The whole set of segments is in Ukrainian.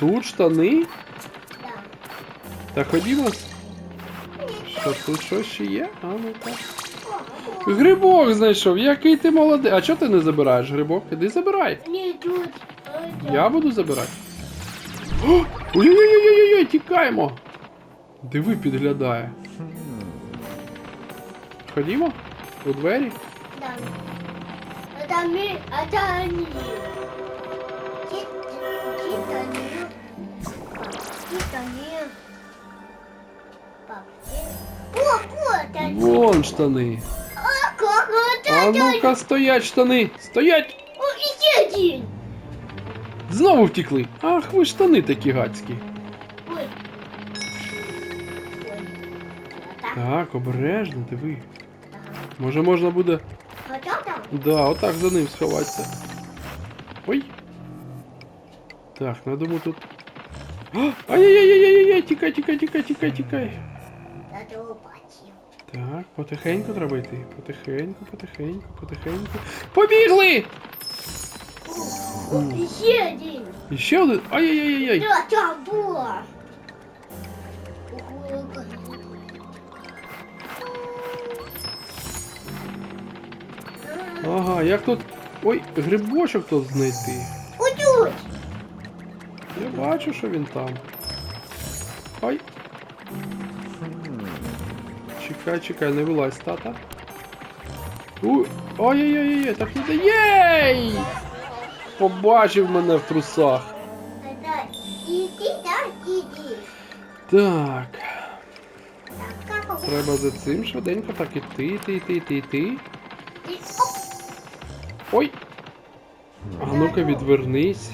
Тут штани? Да. Та ходімо. Що тут щось ще є? А ну так. О, о. Грибок знайшов, який ти молодець. А чого ти не забираєш грибок? Іди забирай. Не тут. Ой, Я буду забирати. О! Ой-ой-ой-ой-ой, тікаємо. Диви, підглядає. Ходімо? У двері? Да. Это мы, это они. О, вот они. Вон штани. А как это? А ну-ка, стоять штани! Стоять! О, еще один. Знову втікли. Ах, ви штани такі гадські. Ой. Ой. Так. Обережно, диви. Може можна буде. Вот так там? Да, отак за ним сховатися. Ой. Так, надо думаю тут. А, Ай-яй-яй-яй-яй, тікай, тікай, тікай, тікай, тікай. Так, потихеньку треба йти. Потихеньку, потихеньку, потихеньку. Побігли! О, еще один. Ще один. Ай-яй-яй-яй. Там ой. Ага, як тут. Ой, грибочок тут знайти. Удуть. Я бачу, що він там. Ай. Чекай, чекай, не вилазь, тата. Ой-ой-ой, так не Єй! Побачив мене в трусах. Так, треба за цим швиденько так іти, іти, іти, іти, іти. Ой! А ну-ка відвернись.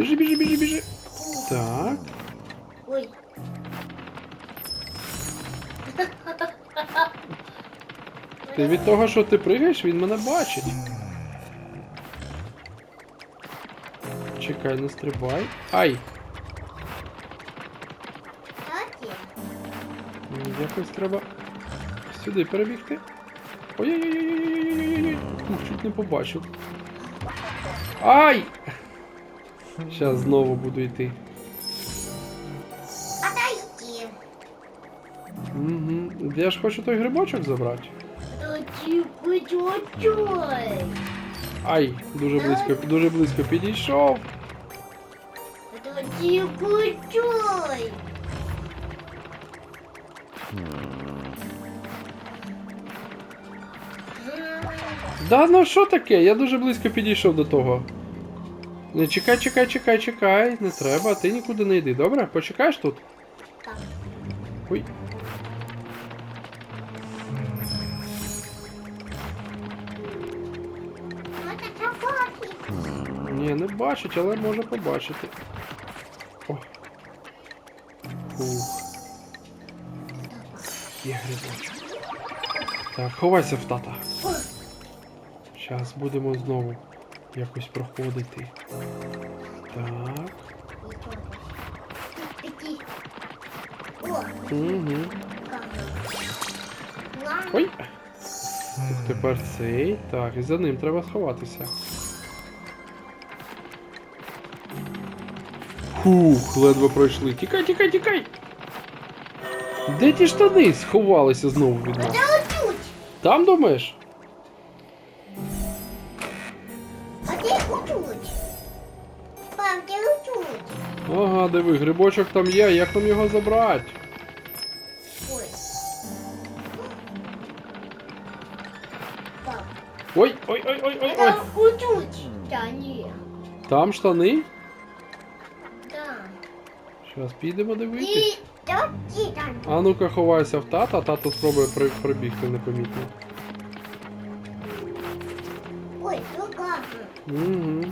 Біжи, біжи, біжи, біжи. Так. Ой. Ти від того, що ти пригаєш, він мене бачить. Чекай, не стрибай. Ай! Якось треба сюди перебігти. Ой-ой-ой-ой-ой-ой-ой-ой. Ух, чуть не побачив. Ай! Зараз знову буду йти. отойди. Угу. Я ж хочу той грибочок забрати. Ай, дуже близько, дуже близько підійшов. Да ну що таке? Я дуже близько підійшов до того. Не чекай, чекай, чекай, чекай. Не треба, ти нікуди не йди, добре? Почекаєш тут? Так. Ой. Ні, не бачить, але може побачити. О. Ух. Є грибочок. Так, ховайся в тата. Зараз будемо знову якось проходити. Так. Угу. Ой. Тепер цей. Так, і за ним треба сховатися. Фух, ледве пройшли. Тікай, тікай, тікай! Де ті штани сховалися знову від нас? Там думаєш? Пап, где? Ага, диви, грибочок там є, як нам його забрати? Ой. Ой, ой, ой, ой, ой, ой. это вот тут. Да, не. Там штани? Да. Зараз підемо дивитись. да, и там. А ну-ка ховайся в тата, а тато спробує при- пробігти непомітно. Ой, ну как? Угу.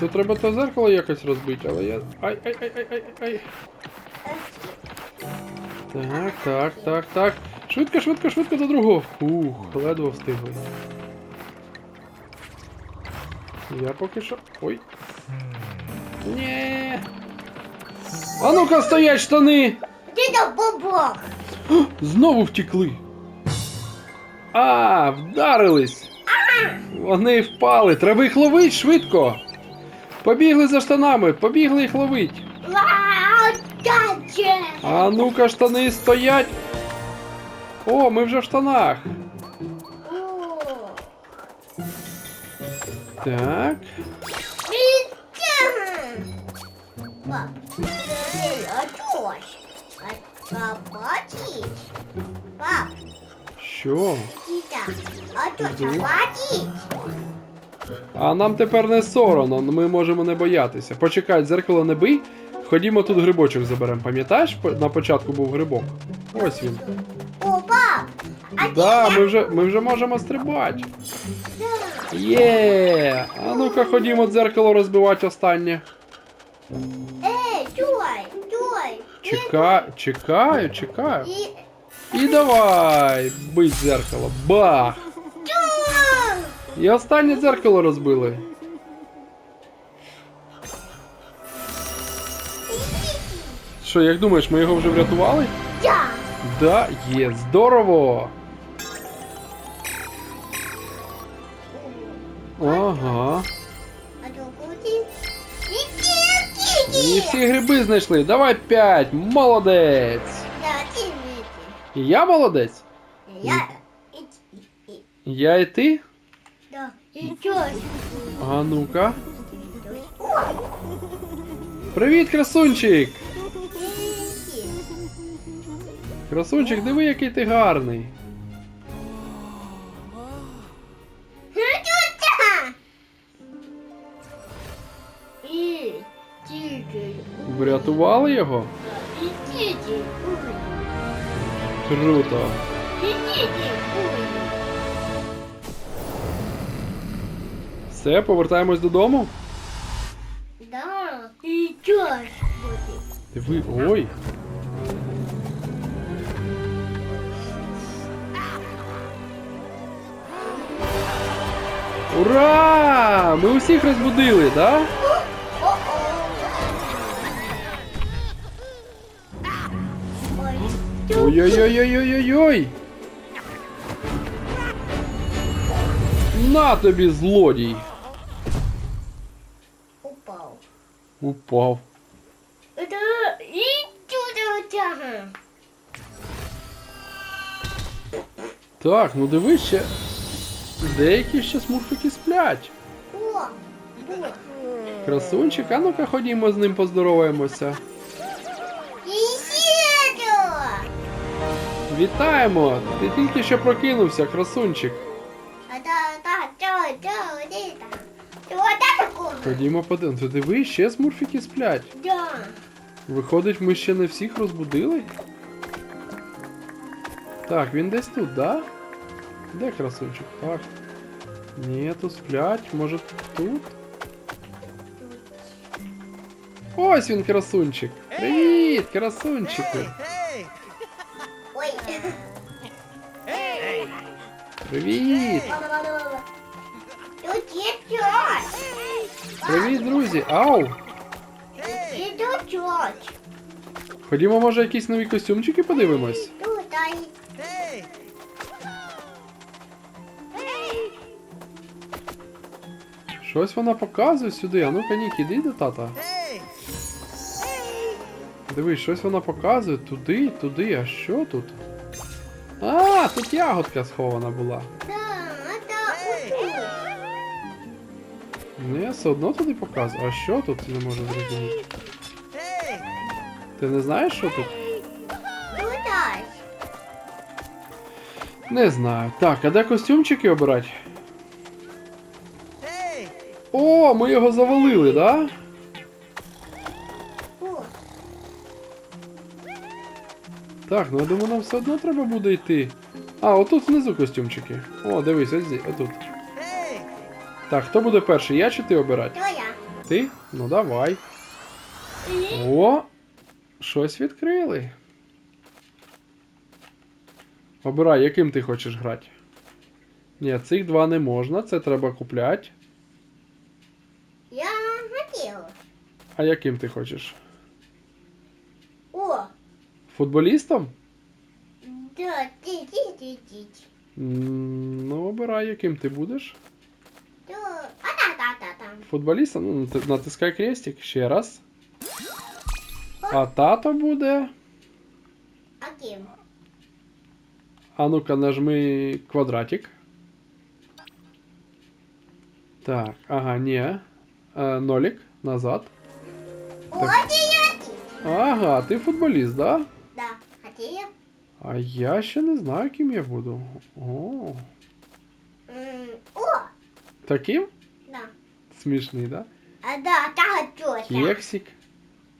Тут треба то зеркало якось розбити, але я. Ай, ай, ай, ай, ай, ай. Так, так, так, так. Швидко, швидко, швидко до другого. Ух, ледве встигли. Я поки що. Ой. Ні. А ну-ка стоять штани! До бобок. Знову втекли. А, вдарились. Вони впали. Треба їх ловить швидко. Побігли за штанами, побігли їх ловить. А ну-ка, штани стоять. О, ми вже в штанах. Так. Пап, Що? А нам тепер не соромно, ми можемо не боятися. Почекай, дзеркало не бий. Ходімо тут грибочок заберемо. Пам'ятаєш, на початку був грибок? Ось він. О, пап, а Да, ми вже, ми вже можемо стрибати. Є! А ну-ка ходімо дзеркало розбивати останнє. Ей, чуй, чуй. Чека... Чекаю, чекаю. І давай! Бить дзеркало. Бах! І останнє дзеркало розбили. Що, як думаєш, ми його вже врятували? Я. Да, є, здорово! Ага. І всі гриби знайшли. Давай п'ять. Молодець. І Я молодець. Я... І... і- Я і ти? Да. І. А ну-ка. Привіт, красунчик! Красунчик, диви, який ти гарний. Врятували його? Круто. Все, повертаємось додому. Да. І чогось буде. Диви, ой. Ура! Ми усіх розбудили, да? Ой-ой-ой-ой-ой-ой! На тобі, злодій! Упав. Упав. Так, ну дивись ще. Деякі ще смурфики сплять. О. Красунчик, а ну-ка ходімо з ним поздороваємося. Вітаємо! Ти тільки що прокинувся, красунчик. Ходімо подивимося. Диви, ще смурфики сплять. Виходить, ми ще не всіх розбудили? Так, він десь тут, да? Де красунчик? Так. Ні, тут сплять, може тут? Ось він, красунчик. Привіт, красунчику. Привіт. Тут є щось. Привіт, друзі. Ау. І тут щось. Ходімо, може, якісь нові костюмчики подивимось. Тут а й Щось вона показує сюди. А ну-ка, Нік, іди до тата. Дивись, щось вона показує туди, туди, а що тут? А, тут ягодка схована була. Ну я все одно туди показую. А що тут не можу зрозуміти? Ти не знаєш, що тут? Тут. Не знаю. Так, а де костюмчики обирати? О, ми його завалили, да? Так, ну я думаю, нам все одно треба буде йти. А, отут внизу костюмчики. О, дивись, ось отут. Так, хто буде перший? Я чи ти обирати? то я. Ти? Ну давай. О! Щось відкрили. Обирай, яким ти хочеш грати. Ні, цих два не можна, це треба купляти. я хотів. А яким ти хочеш? Футболістом? Да, ти, ти, ти, ти. М, Ну, обирай, яким ти будеш. Да. А та та та там. Футболістом? Ну, нати- натискай крестик ще раз. А тато буде. А ким? А ну-ка нажми квадратик. Так, ага, ні. Е, нолик назад. О, ти, я, ти. Ага, ти футболіст, да? Да. А ти? А я ще не знаю, ким я буду. О, М, О, таким? да. Смішний, да? А да, та точно. Кексик.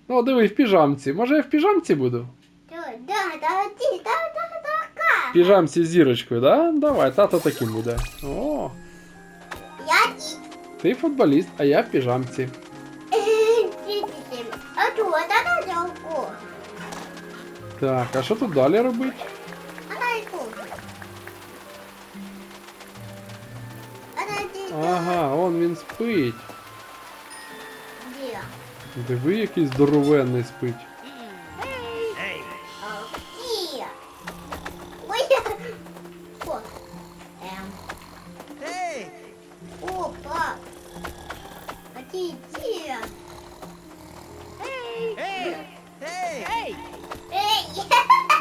Ну, диви, в піжамці. Може я в піжамці буду? Да, да, да, ти, да, да, да, ка. В піжамці з зірочкою, да? Давай, тато таким буде. О, Я ти. ти футболіст, а я в піжамці. Ти, ти, ти. А то, да, да, да, о. Так, а що тут далі робить? А дай ку. А дай ти, да. Ага, он він спить. Де? Диви, який здоровенний спить. А,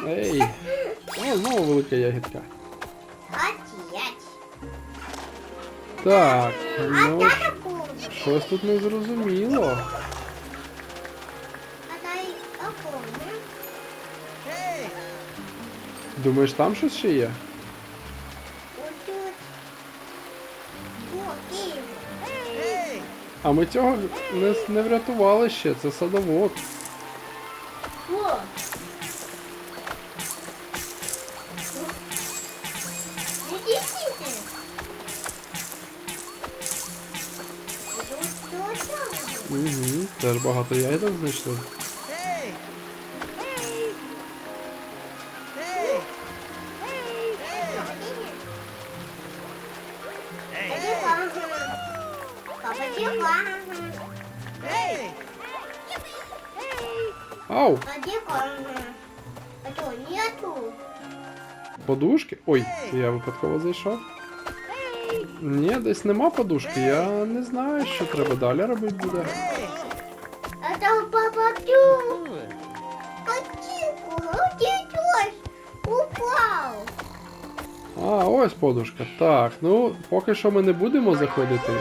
Ей. О, знову велика ягідка. Так, ну щось тут не зрозуміло. Думаєш, там щось ще є? А ми цього не, не врятували ще, це садовод. Угу, теж багато ягідок знайшли. Ау! Подушки? Ой, я випадково зайшов. Ні, десь нема подушки, я не знаю, що треба далі робити буде. А там папа упал. А, ось подушка. Так, ну поки що ми не будемо заходити.